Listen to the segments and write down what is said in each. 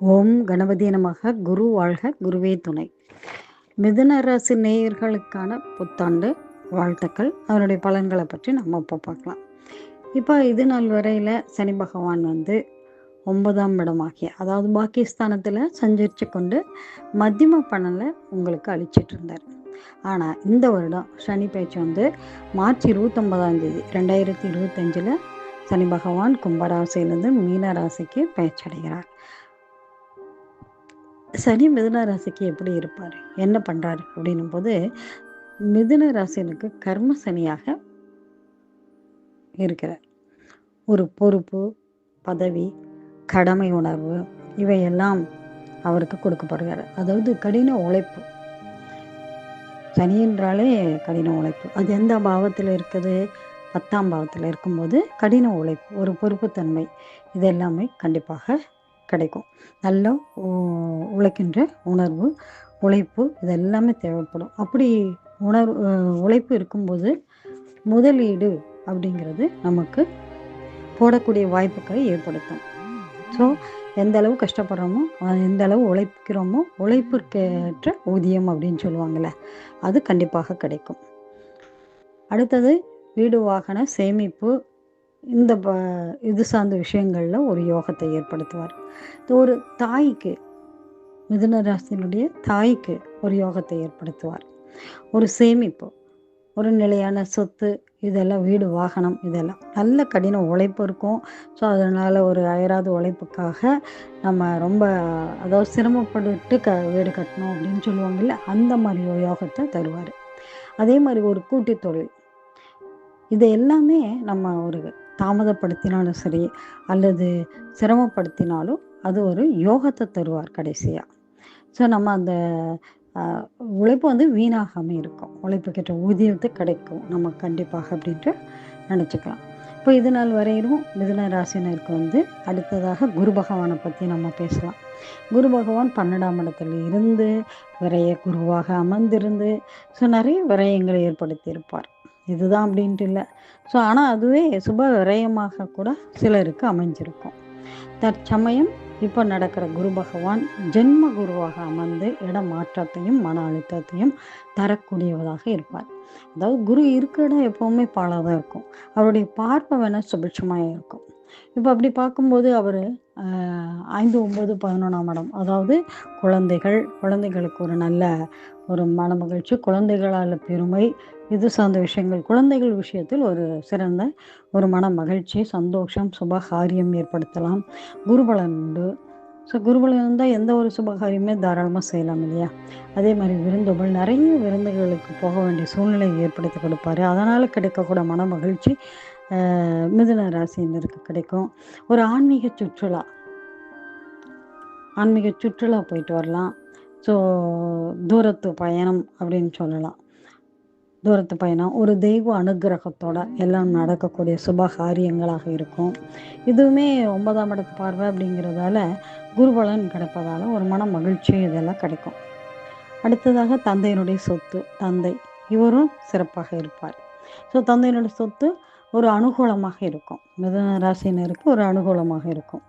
ஓம் கணபதி நமக. குரு வாழ்க குருவே துணை. மிதுன ராசி நேயர்களுக்கான புத்தாண்டு வாழ்த்துக்கள். அதனுடைய பலன்களை பற்றி நம்ம இப்போ பார்க்கலாம். இப்போ இது நாள் வரையில் சனி பகவான் வந்து ஒன்பதாம் இடமாகிய அதாவது பாகிஸ்தானத்தில் சஞ்சரித்து கொண்டு மத்தியம பணலை உங்களுக்கு அழிச்சிட்டு இருந்தார். ஆனால் இந்த வருடம் சனி பேச்சு வந்து மார்ச் இருபத்தொன்பதாம் தேதி ரெண்டாயிரத்தி இருபத்தஞ்சில் சனி பகவான் கும்பராசியிலிருந்து மீன ராசிக்கு பேச்சடைகிறார். சனி மிதுன ராசிக்கு எப்படி இருப்பார்? என்ன பண்ணுறாரு அப்படின்னும் போது மிதுன ராசினுக்கு கர்ம சனியாக இருக்கிறார். ஒரு பொறுப்பு பதவி கடமை உணர்வு இவையெல்லாம் அவருக்கு கொடுக்கப்படுகிறார். அதாவது கடின உழைப்பு. சனி என்றாலே கடின உழைப்பு. அது எந்த பாவத்தில் இருக்குது? பத்தாம் பாவத்தில் இருக்கும்போது கடின உழைப்பு ஒரு பொறுப்புத்தன்மை. இதெல்லாமே கண்டிப்பாக கிடைக்கும். நல்ல உழைக்கின்ற உணர்வு உழைப்பு இது எல்லாமே தேவைப்படும். அப்படி உணர்வு உழைப்பு இருக்கும்போது முதலீடு அப்படிங்கிறது நமக்கு போடக்கூடிய வாய்ப்புகளை ஏற்படுத்தும். ஸோ எந்த அளவு கஷ்டப்படுறோமோ எந்த அளவு உழைக்கிறோமோ உழைப்பிற்கேற்ற ஊதியம் அப்படின்னு சொல்லுவாங்கள்ல அது கண்டிப்பாக கிடைக்கும். அடுத்தது வீடு வாகன சேமிப்பு இந்த ப இது சார்ந்த விஷயங்களில் ஒரு யோகத்தை ஏற்படுத்துவார். ஒரு தாய்க்கு மிதுன ராசினுடைய தாய்க்கு ஒரு யோகத்தை ஏற்படுத்துவார். ஒரு சேமிப்பு ஒரு நிலையான சொத்து இதெல்லாம் வீடு வாகனம் இதெல்லாம். நல்ல கடின உழைப்பு இருக்கும். ஸோ அதனால் ஒரு அயராத உழைப்புக்காக நம்ம ரொம்ப அதாவது சிரமப்பட்டு க வீடு கட்டணும் அப்படின்னு சொல்லுவாங்கல்ல அந்த மாதிரி ஒரு யோகத்தை தருவார். அதே மாதிரி ஒரு கூட்டு தொழில். இது எல்லாமே நம்ம ஒரு தாமதப்படுத்தினாலும் சரி அல்லது சிரமப்படுத்தினாலும் அது ஒரு யோகத்தை தருவார் கடைசியாக ஸோ நம்ம அந்த உழைப்பு வந்து வீணாகாமல் இருக்கும். உழைப்புக்கேற்ற ஊதியத்தை கிடைக்கும். நம்ம கண்டிப்பாக அப்படின்ட்டு நினச்சிக்கலாம். இப்போ இது நாள் வரையிலும் மிதுன ராசினருக்கு வந்து அடுத்ததாக குரு பகவானை பற்றி நம்ம பேசலாம். குரு பகவான் பன்னெண்டாம் இடத்துல இருந்து விரைய குருவாக அமர்ந்திருந்து ஸோ நிறைய விரயங்களை ஏற்படுத்தியிருப்பார். இதுதான் அப்படின்ட்டு இல்லை. ஸோ ஆனால் அதுவே சுப விரயமாக கூட சிலருக்கு அமைஞ்சிருக்கும். தற்சமயம் இப்போ நடக்கிற குரு பகவான் ஜென்ம குருவாக அமர்ந்து இட மாற்றத்தையும் மன அழுத்தத்தையும் தரக்கூடியவதாக இருப்பார். அதாவது குரு இருக்கிற இடம் எப்போவுமே பாலாக தான் இருக்கும். அவருடைய பார்வை வேணால் சுபிட்சமாக இருக்கும். இப்போ அப்படி பார்க்கும்போது அவர் ஐந்து ஒம்பது பதினொன்றாம் இடம் அதாவது குழந்தைகள் குழந்தைகளுக்கு ஒரு நல்ல ஒரு மன மகிழ்ச்சி குழந்தைகளால் பெருமை இது சார்ந்த விஷயங்கள். குழந்தைகள் விஷயத்தில் ஒரு சிறந்த ஒரு மன மகிழ்ச்சி சந்தோஷம் சுபகாரியம் ஏற்படுத்தலாம். குருபலன் உண்டு. ஸோ குருபலன் இருந்தால் எந்த ஒரு சுபகாரியமே தாராளமாக செய்யலாம் இல்லையா? அதே மாதிரி விருந்துகள் நிறைய விருந்துகளுக்கு போக வேண்டிய சூழ்நிலை ஏற்படுத்தி கொடுப்பாரு. அதனால் கிடைக்கக்கூட மன மகிழ்ச்சி மிதுன ராசியினருக்கு கிடைக்கும். ஒரு ஆன்மீக சுற்றுலா. ஆன்மீக சுற்றுலா போயிட்டு வரலாம். ஸோ தூரத்து பயணம் அப்படின்னு சொல்லலாம். தூரத்து பயணம் ஒரு தெய்வ அனுகிரகத்தோட எல்லாம் நடக்கக்கூடிய சுப காரியங்களாக இருக்கும். இதுவுமே ஒன்பதாம் இடத்து பார்வை அப்படிங்கிறதால குருபலன் கிடைப்பதால ஒரு மன மகிழ்ச்சி இதெல்லாம் கிடைக்கும். அடுத்ததாக தந்தையினுடைய சொத்து தந்தை. இவரும் சிறப்பாக இருப்பார். ஸோ தந்தையினுடைய சொத்து ஒரு அனுகூலமாக இருக்கும். மிதன ராசினருக்கு ஒரு அனுகூலமாக இருக்கும்.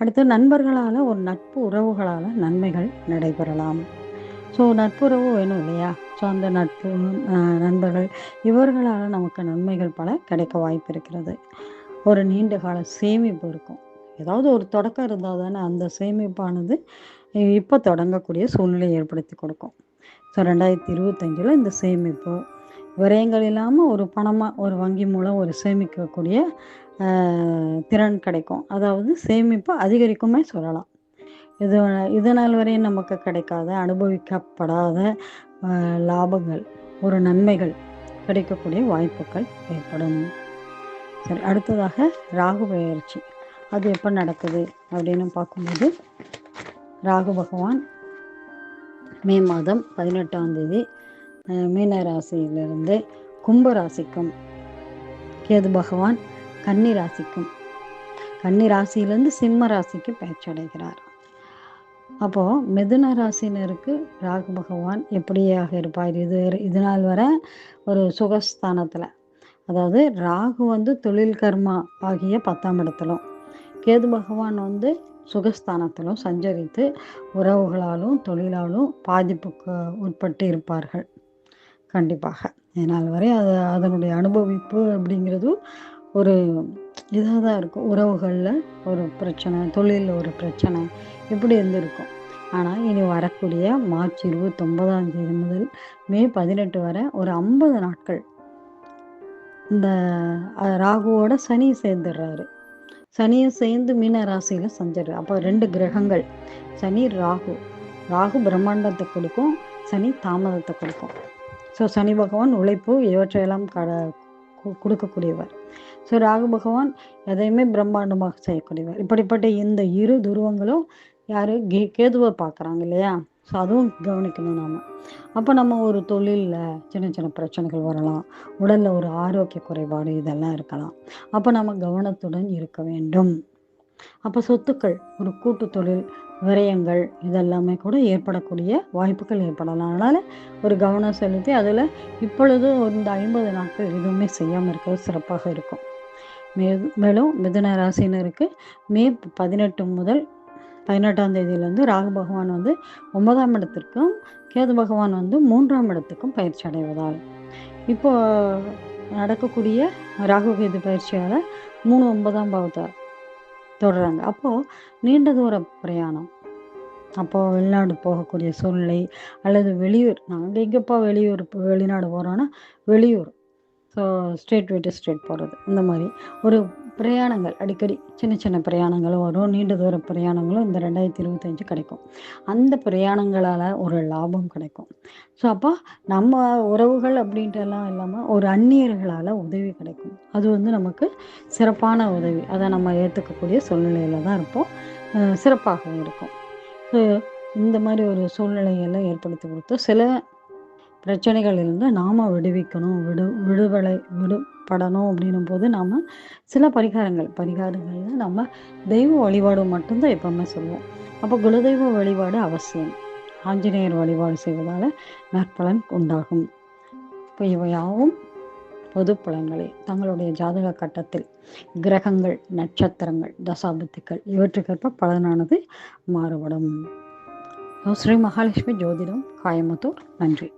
அடுத்து நண்பர்களால் ஒரு நட்பு உறவுகளால் நன்மைகள் நடைபெறலாம். ஸோ நட்புறவு வேணும் இல்லையா? ஸோ அந்த நட்பு நண்பர்கள் இவர்களால் நமக்கு நன்மைகள் பல கிடைக்க வாய்ப்பு இருக்கிறது. ஒரு நீண்ட கால சேமிப்பு இருக்கும். ஏதாவது ஒரு தொடக்கம் இருந்தால் தானே அந்த சேமிப்பானது இப்போ தொடங்கக்கூடிய சூழ்நிலை ஏற்படுத்தி கொடுக்கும். ஸோ ரெண்டாயிரத்தி இருபத்தஞ்சில் இந்த சேமிப்பு விரயங்கள் இல்லாமல் ஒரு பணமாக ஒரு வங்கி மூலம் ஒரு சேமிக்கக்கூடிய திறன் கிடைக்கும். அதாவது சேமிப்பு அதிகரிக்குமே சொல்லலாம். இது இது நாள் வரையும் நமக்கு கிடைக்காத அனுபவிக்கப்படாத லாபங்கள் ஒரு நன்மைகள் கிடைக்கக்கூடிய வாய்ப்புகள் ஏற்படும். சரி அடுத்ததாக ராகு பயிற்சி. அது எப்போ நடக்குது அப்படின்னு பார்க்கும்போது ராகு பகவான் மே மாதம் பதினெட்டாம் தேதி மீன ராசியிலிருந்து கும்ப ராசிக்கும் கேது பகவான் கன்னி ராசிக்கும் கன்னி ராசியிலேருந்து சிம்ம ராசிக்கு பேச்சடைகிறார். அப்போது மிதுன ராசினருக்கு ராகு பகவான் எப்படியாக இருப்பார்? இது இது நாள் வர ஒரு சுகஸ்தானத்தில். அதாவது ராகு வந்து தொழில் கர்மா ஆகிய பத்தாம் இடத்திலும். கேது பகவான் வந்து சுகஸ்தானத்திலும் சஞ்சரித்து உறவுகளாலும் தொழிலாலும் பாதிப்புக்கு உட்பட்டு இருப்பார்கள். கண்டிப்பாக. நாள் வரை அது அதனுடைய அனுபவிப்பு அப்படிங்கிறது ஒரு இதாக தான் இருக்கும். உறவுகளில் ஒரு பிரச்சனை தொழிலில் ஒரு பிரச்சனை இப்படி இருந்திருக்கும். ஆனால் இனி வரக்கூடிய மார்ச் இருபத்தொன்பதாம் தேதி முதல் மே பதினெட்டு வரை ஒரு ஐம்பது நாட்கள் இந்த ராகுவோட சனி சேர்ந்துடுறாரு. சனியை சேர்ந்து மீன ராசியில் செஞ்சிடுற அப்போ ரெண்டு கிரகங்கள் சனி ராகு. ராகு பிரம்மாண்டத்தை கொடுக்கும் சனி தாமதத்தை கொடுக்கும். ஸோ சனி பகவான் உழைப்பு இவற்றையெல்லாம் கட கொடுக்கக்கூடியவர். ஸோ ராகு பகவான் எதையுமே பிரம்மாண்டமாக செய்யக்கூடியவர். இப்படிப்பட்ட இந்த இரு துருவங்களும் யார்? கே கேதுவை பார்க்குறாங்க இல்லையா? ஸோ அதுவும் கவனிக்கணும் நாம். அப்போ நம்ம ஒரு தொழிலில் சின்ன சின்ன பிரச்சனைகள் வரலாம். உடலில் ஒரு ஆரோக்கிய குறைபாடு இதெல்லாம் இருக்கலாம். அப்போ நம்ம கவனத்துடன் இருக்க வேண்டும். அப்போ சொத்துக்கள் ஒரு கூட்டு தொழில் விரயங்கள் இதெல்லாமே கூட ஏற்படக்கூடிய வாய்ப்புகள் ஏற்படலாம். அதனால் ஒரு கவனம் செலுத்தி அதில் இப்பொழுது இந்த ஐம்பது நாட்கள் எதுவுமே செய்யாமல் இருக்கிறது சிறப்பாக இருக்கும். மே மேலும் மிதுன ராசினருக்கு மே பதினெட்டு முதல் பதினெட்டாம் தேதியிலேருந்து ராகு பகவான் வந்து ஒன்பதாம் இடத்திற்கும் கேது பகவான் வந்து மூன்றாம் இடத்துக்கும் பயிற்சி அடைவதால் இப்போ நடக்கக்கூடிய ராகு கேது பயிற்சியால் மூணு ஒன்பதாம் பாவத்தை தொடர்றாங்க. அப்போது நீண்ட தூர பிரயாணம். அப்போது வெளிநாடு போகக்கூடிய சூழ்நிலை அல்லது வெளியூர் நாங்கள் எங்கேப்பா வெளியூர் வெளிநாடு போகிறோன்னா வெளியூர். ஸோ ஸ்டேட் விட்டு ஸ்டேட் போகிறது இந்த மாதிரி. ஒரு பிரயாணங்கள் அடிக்கடி சின்ன சின்ன பிரயாணங்களும் வரும் நீண்ட தூர பிரயாணங்களும் இந்த ரெண்டாயிரத்தி இருபத்தஞ்சு கிடைக்கும். அந்த பிரயாணங்களால் ஒரு லாபம் கிடைக்கும். ஸோ அப்போ நம்ம உறவுகள் அப்படின்ட்டு எல்லாம் இல்லாமல் ஒரு அந்நியர்களால் உதவி கிடைக்கும். அது வந்து நமக்கு சிறப்பான உதவி. அதை நம்ம ஏற்றுக்கக்கூடிய சூழ்நிலையில் தான் இருப்போம். சிறப்பாகவும் இருக்கும். ஸோ இந்த மாதிரி ஒரு சூழ்நிலையெல்லாம் ஏற்படுத்தி கொடுத்து சில பிரச்சனைகளிலிருந்து நாம் விடுவிக்கணும் விடு விடுதலை விடுபடணும் அப்படின்னும் போது நாம் சில பரிகாரங்கள் பரிகாரங்களில் நம்ம தெய்வ வழிபாடு மட்டும்தான் எப்பவுமே சொல்லுவோம். அப்போ குலதெய்வ வழிபாடு அவசியம். ஆஞ்சநேயர் வழிபாடு செய்வதால் நற்பலன் உண்டாகும். இப்போ இவையாவும் பொது பலன்களே. தங்களுடைய ஜாதக கட்டத்தில் கிரகங்கள் நட்சத்திரங்கள் தசாபத்துக்கள் இவற்றுக்கேற்ப பலனானது மாறுபடும். ஸ்ரீ மகாலட்சுமி ஜோதிடம் காயமுத்தூர். நன்றி.